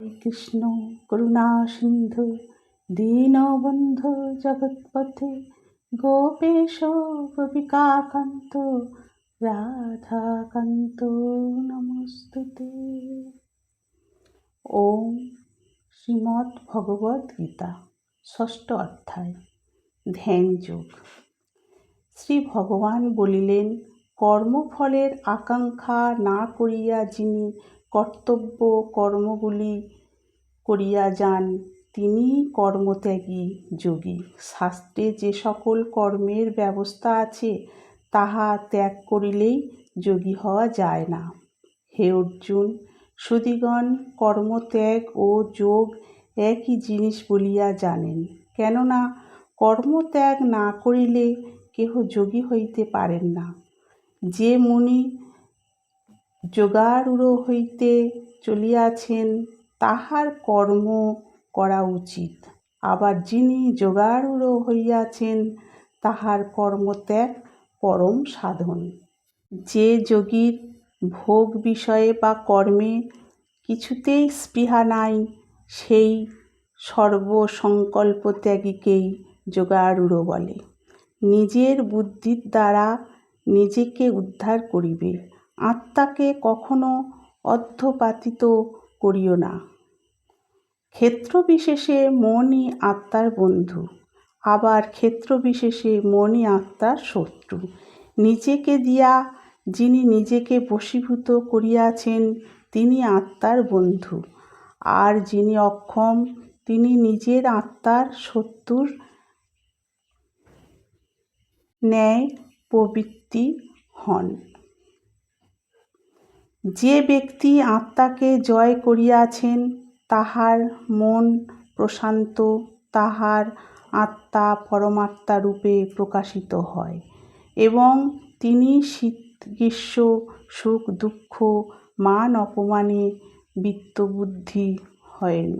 কৃষ্ণ, করুণা সিন্ধু, দীনবন্ধু জগৎপথে, গোপেশ, গোপিকাকান্ত, রাধাকান্ত, নমস্তুতে। ওম শ্রীমদ্ ভগবদ গীতা, ষষ্ঠ অধ্যায়, ধ্যান যোগ। শ্রী ভগবান বলিলেন, কর্মফলের আকাঙ্ক্ষা না করিয়া যিনি কর্তব্য কর্মগুলি করিয়া যান তিনি কর্মত্যাগী যোগী। শাস্ত্রে যে সকল কর্মের ব্যবস্থা আছে, তাহা ত্যাগ করিলেই যোগী হওয়া যায় না। হে অর্জুন, সুদিগণ, কর্মত্যাগ ও যোগ একই জিনিস বলিয়া জানেন। কেননা, কর্মত্যাগ না করিলে কেহ যোগী হইতে পারেন না। যে মুনি যোগারূঢ় হইতে চলিয়াছেন, তাহার কর্ম করা উচিত। আবার যিনি যোগারূঢ় হইয়াছেন, তাহার কর্মত্যাগ পরম সাধন। যে যোগীর ভোগ বিষয়ে বা কর্মে কিছুতেই স্পৃহা নাই, সেই সর্বসংকল্প ত্যাগীকেই যোগারূঢ় বলে। নিজের বুদ্ধির দ্বারা নিজেকে উদ্ধার করিবে। আত্মাকে কখনো অধ্যপাতিত করিও না। ক্ষেত্রবিশেষে মনই আত্মার বন্ধু, আবার ক্ষেত্রবিশেষে মনই আত্মার শত্রু। নিজেকে দিয়া যিনি নিজেকে বশীভূত করিয়াছেন, তিনি আত্মার বন্ধু। আর যিনি অক্ষম, তিনি নিজের আত্মার শত্রুর ন্যায় প্রবৃত্তি হন। যে ব্যক্তি আত্মাকে জয় করিয়াছেন, তাহার মন প্রশান্ত, তাহার আত্মা পরমাত্মা রূপে প্রকাশিত হয় এবং তিনি শীত গ্রীষ্ম সুখ, দুঃখ, মান অপমানে বিত্তবুদ্ধি হয়েন।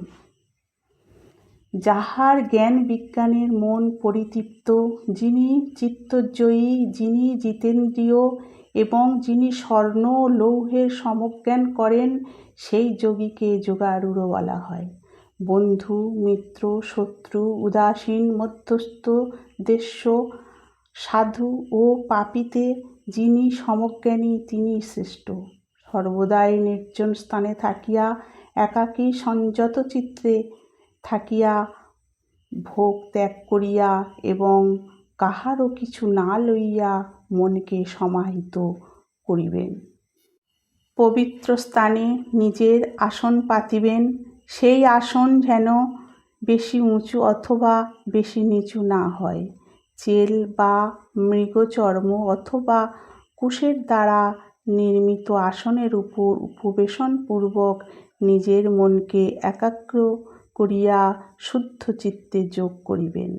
যাহার জ্ঞান বিজ্ঞানের মন পরিতৃপ্ত, যিনি চিত্তজয়ী যিনি জিতেন্দ্রীয় এবং যিনি স্বর্ণ লৌহের সমজ্ঞান করেন, সেই যোগীকে যোগারূঢ় বলা হয়। বন্ধু, মিত্র, শত্রু, উদাসীন, মধ্যস্থ দেশ্য সাধু ও পাপীতে যিনি সমজ্ঞানী, তিনি শ্রেষ্ঠ। সর্বদাই নির্জন স্থানে থাকিয়া, একাকী সংযত চিত্রে থাকিয়া, ভোগ ত্যাগ করিয়া এবং কাহারও কিছু না লইয়া মনকে সমাহিত করিবেন। পবিত্র স্থানে নিজের আসন পাতিবেন, সেই আসন যেন বেশি উঁচু অথবা বেশি নিচু না হয়। চেল বা মৃগচর্ম অথবা কুশের দ্বারা নির্মিত আসনের উপর উপবেশনপূর্বক নিজের মনকে একাগ্র করিয়া শুদ্ধ চিত্তে যোগ করিবেন।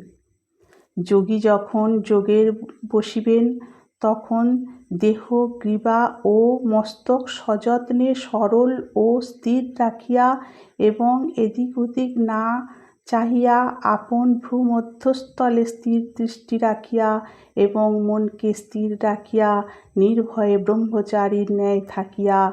যোগী যখন যোগের বসিবেন তখন দেহ গ্রীবা ও মস্তক সযত্নে সরল ও স্থির রাখিয়া এবং এদিক ওদিক না চাহিয়া আপন ভূমধ্যস্থলে স্থির দৃষ্টি রাখিয়া এবং মনকে স্থির রাখিয়া নির্ভয়ে ব্রহ্মচারীর ন্যায় থাকিয়া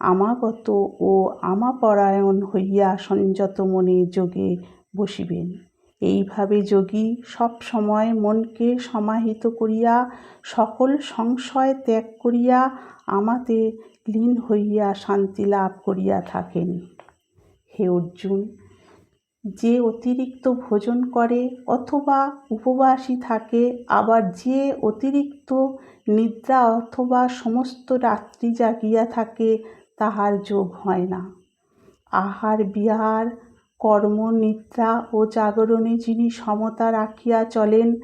আমাগত ও আমাপরায়ণ হইয়া সংযত মনে যোগে বসিবেন। এইভাবে যোগী সব সময় মনকে সমাহিত করিয়া, সকল সংশয় ত্যাগ করিয়া আমাতে লীন হইয়া শান্তি লাভ করিয়া থাকেন। হে অর্জুন, যে অতিরিক্ত ভোজন করে অথবা উপবাসী থাকে, আবার যে অতিরিক্ত নিদ্রা অথবা সমস্ত রাত্রি জাগিয়া থাকে, তাহার যোগ হয় না। আহার, বিহার কর্ম, নিদ্রা ও জাগরণে যিনি সমতা রাখিয়া চলেন,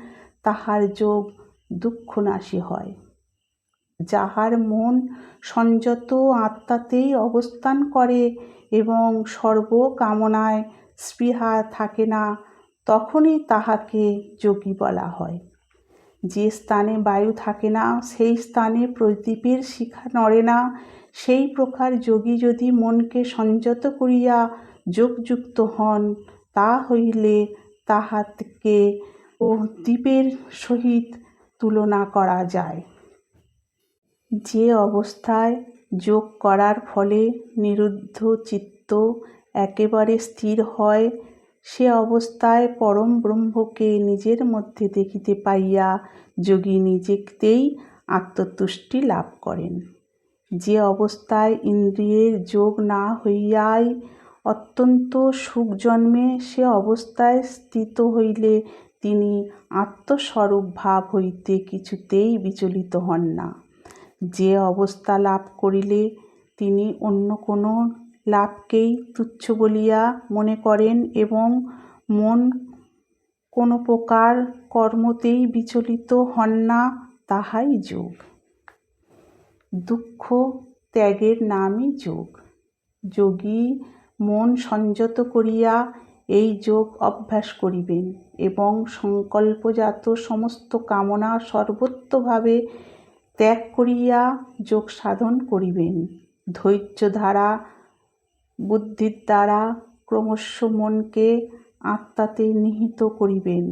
তাহার যোগ দুঃখনাশী হয়। যাহার মন সংযত আত্মাতেই অবস্থান করে এবং সর্বকামনায় স্পৃহা থাকে না, তখনই তাহাকে যোগী বলা হয়। যে স্থানে বায়ু থাকে না, সেই স্থানে প্রদীপের শিখা নড়ে না, সেই প্রকার যোগী যদি মনকে সংযত করিয়া যোগযুক্ত হন, তা হইলে তাহাকে ও দ্বীপের সহিত তুলনা করা যায়। যে অবস্থায় যোগ করার ফলে নিরুদ্ধ চিত্ত একেবারে স্থির হয়, সে অবস্থায় পরম ব্রহ্মকে নিজের মধ্যে দেখিতে পাইয়া যোগী নিজেতেই আত্মতুষ্টি লাভ করেন। যে অবস্থায় ইন্দ্রিয়ের যোগ না হইয়াই অত্যন্ত সুখ জন্মে সে অবস্থায় স্থিত হইলে তিনি আত্মস্বরূপ ভাব হইতে কিছুতেই বিচলিত হন না। যে অবস্থা লাভ করিলে তিনি অন্য কোনো লাভকেই তুচ্ছ বলিয়া মনে করেন এবং মন কোনো প্রকার কর্মতেই বিচলিত হন না, তাহাই যোগ। দুঃখ ত্যাগের নামই যোগ। যোগী মন সংযত করিয়া এই যোগ অভ্যাস করিবেন এবং সংকল্পজাত সমস্ত কামনা সর্বত্রভাবে ত্যাগ করিয়া যোগ সাধন করিবেন। ধৈর্য দ্বারা বুদ্ধির দ্বারা ক্রমশ মনকে আত্মাতে নিহিত করিবেন,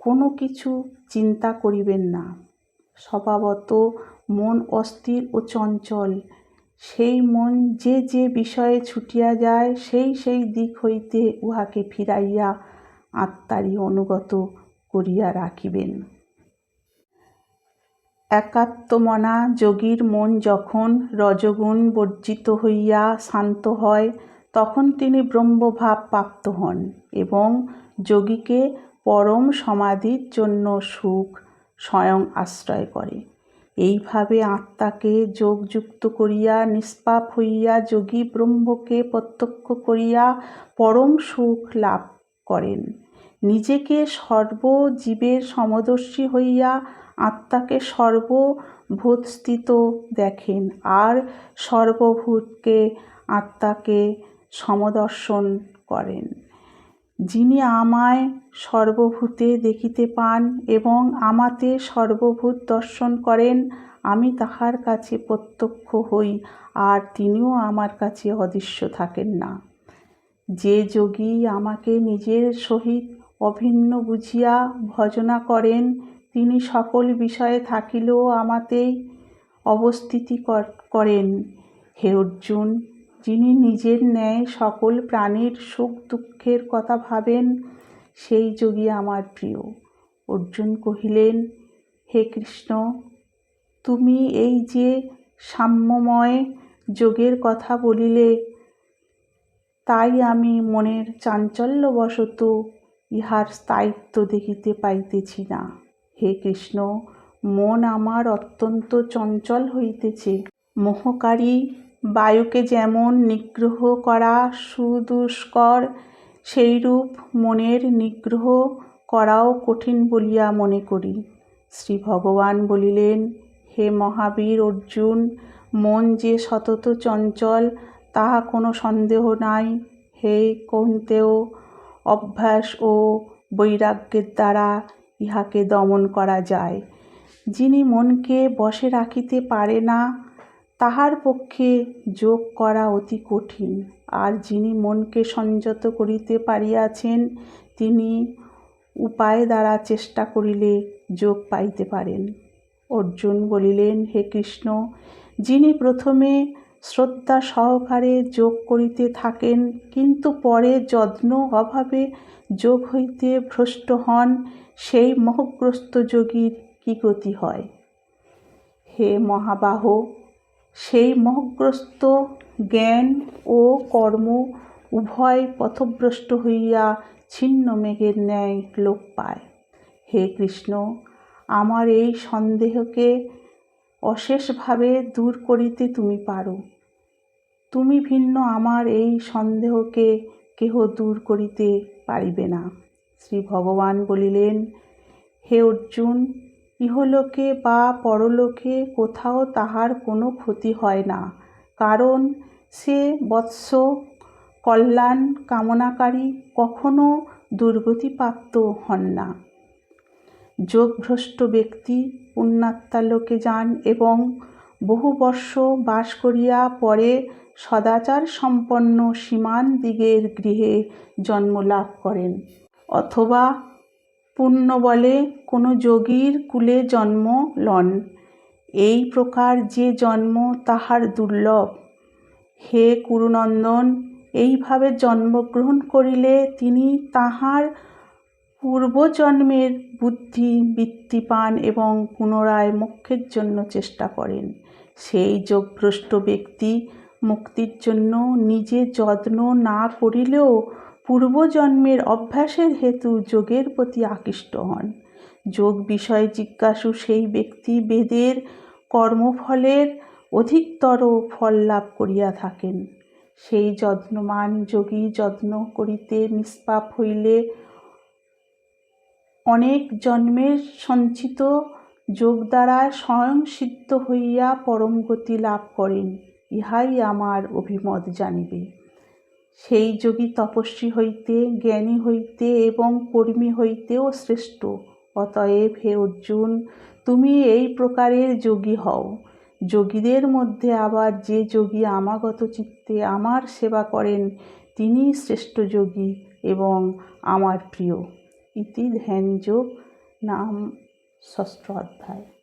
কোনো কিছু চিন্তা করিবেন না। স্বভাবত মন অস্থির ও চঞ্চল সেই মন যে যে বিষয়ে ছুটিয়া যায়, সেই সেই দিক হইতে উহাকে ফিরাইয়া আত্মারই অনুগত করিয়া রাখিবেন। একাত্মমনা যোগীর মন যখন রজগুণ বর্জিত হইয়া শান্ত হয়, তখন তিনি ব্রহ্মভাব প্রাপ্ত হন এবং যোগীকে পরম সমাধির জন্য সুখ স্বয়ং আশ্রয় করে। এইভাবে আত্মাকে যোগযুক্ত করিয়া, নিষ্পাপ হইয়া, যোগী ব্রহ্মকে প্রত্যক্ষ করিয়া পরম সুখ লাভ করেন। নিজেকে সর্বজীবের সমদর্শী হইয়া আত্মাকে সর্বভূতস্থিত দেখেন আর সর্বভূতকে আত্মাকে সমদর্শন করেন। যিনি আমায় সর্বভূতে দেখিতে পান এবং আমাতে সর্বভূত দর্শন করেন, আমি তাহার কাছে প্রত্যক্ষ হই, আর তিনিও আমার কাছে অদৃশ্য থাকেন না। যে যোগী আমাকে নিজের সহিত অভিন্ন বুঝিয়া ভজনা করেন, তিনি সকল বিষয়ে থাকিলেও আমাতেই অবস্থিতি করেন। হে অর্জুন যিনি নিজের ন্যায় সকল প্রাণীর সুখ দুঃখের কথা ভাবেন, সেই যোগী আমার প্রিয়। অর্জুন কহিলেন, হে কৃষ্ণ, তুমি এই যে সাম্যময় যোগের কথা বলিলে, তাই আমি মনের চাঞ্চল্যবশত ইহার স্থায়িত্ব দেখিতে পাইতেছি না। হে কৃষ্ণ, মন আমার অত্যন্ত চঞ্চল হইতেছে। মোহকারী বায়ুকে যেমন নিগ্রহ করা সুদুষ্কর, সেইরূপ মনের নিগ্রহ করাও কঠিন বলিয়া মনে করি। শ্রী ভগবান বলিলেন, হে মহাবীর অর্জুন, মন যে সতত চঞ্চল, তাহা কোনো সন্দেহ নাই। হে কৌন্তেয়, অভ্যাস ও বৈরাগ্যের দ্বারা ইহাকে দমন করা যায়। যিনি মনকে বসে রাখিতে পারে না তাহার পক্ষে যোগ করা অতি কঠিন। আর যিনি মনকে সংযত করিতে পারিয়াছেন, তিনি উপায় দ্বারা চেষ্টা করিলে যোগ পাইতে পারেন। অর্জুন বলিলেন, হে কৃষ্ণ, যিনি প্রথমে শ্রদ্ধা সহকারে যোগ করিতে থাকেন, কিন্তু পরে যত্ন অভাবে যোগ হইতে ভ্রষ্ট হন, সেই মোহগ্রস্ত যোগীর কী গতি হয়? হে মহাবাহ সেই মোহগ্রস্ত জ্ঞান ও কর্ম উভয় পথভ্রষ্ট হইয়া ছিন্ন মেঘের ন্যায় লোপ পায়। হে কৃষ্ণ, আমার এই সন্দেহকে অশেষভাবে দূর করিতে তুমি পারো। তুমি ভিন্ন আমার এই সন্দেহকে কেহ দূর করিতে পারিবে না। শ্রী ভগবান বলিলেন, হে অর্জুন ইহলোকে বা পরলোকে কোথাও তাহার কোনো ক্ষতি হয় না, কারণ সে বৎস কল্যাণ কামনাকারী কখনো দুর্গতিপ্রাপ্ত হন না। যোগভ্রষ্ট ব্যক্তি পুণ্যাত্মালোকে যান এবং বহু বর্ষ বাস করিয়া পরে সদাচার সম্পন্ন সীমান দিগের গৃহে জন্ম লাভ করেন, অথবা পুণ্য বলে কোনো যোগীর কুলে জন্ম লন। এই প্রকার যে জন্ম তাহার দুর্লভ। হে কুরুনন্দন, এইভাবে জন্মগ্রহণ করিলে তিনি তাঁহার পূর্বজন্মের বুদ্ধি বৃত্তি পান এবং পুনরায় মোক্ষের জন্য চেষ্টা করেন। সেই যোগভ্রষ্ট ব্যক্তি মুক্তির জন্য নিজে যত্ন না করিলেও পূর্বজন্মের অভ্যাসের হেতু যোগের প্রতি আকৃষ্ট হন। যোগ বিষয়ে জিজ্ঞাসু সেই ব্যক্তি বেদের কর্মফলের অধিকতর ফল লাভ করিয়া থাকেন। সেই যত্নমান যোগী যত্ন করিতে নিষ্পাপ হইলে অনেক জন্মের সঞ্চিত যোগ দ্বারা স্বয়ং সিদ্ধ হইয়া পরম গতি লাভ করেন, ইহাই আমার অভিমত জানিবে। সেই যোগী তপস্বী হইতে, জ্ঞানী হইতে এবং কর্মী হইতেও শ্রেষ্ঠ। অতএব হে অর্জুন, তুমি এই প্রকারের যোগী হও। যোগীদের মধ্যে আবার যে যোগী আমাগত চিত্তে আমার সেবা করেন, তিনি শ্রেষ্ঠ যোগী এবং আমার প্রিয়। ইতি ধ্যানযোগ, নাম ষষ্ঠ অধ্যায়।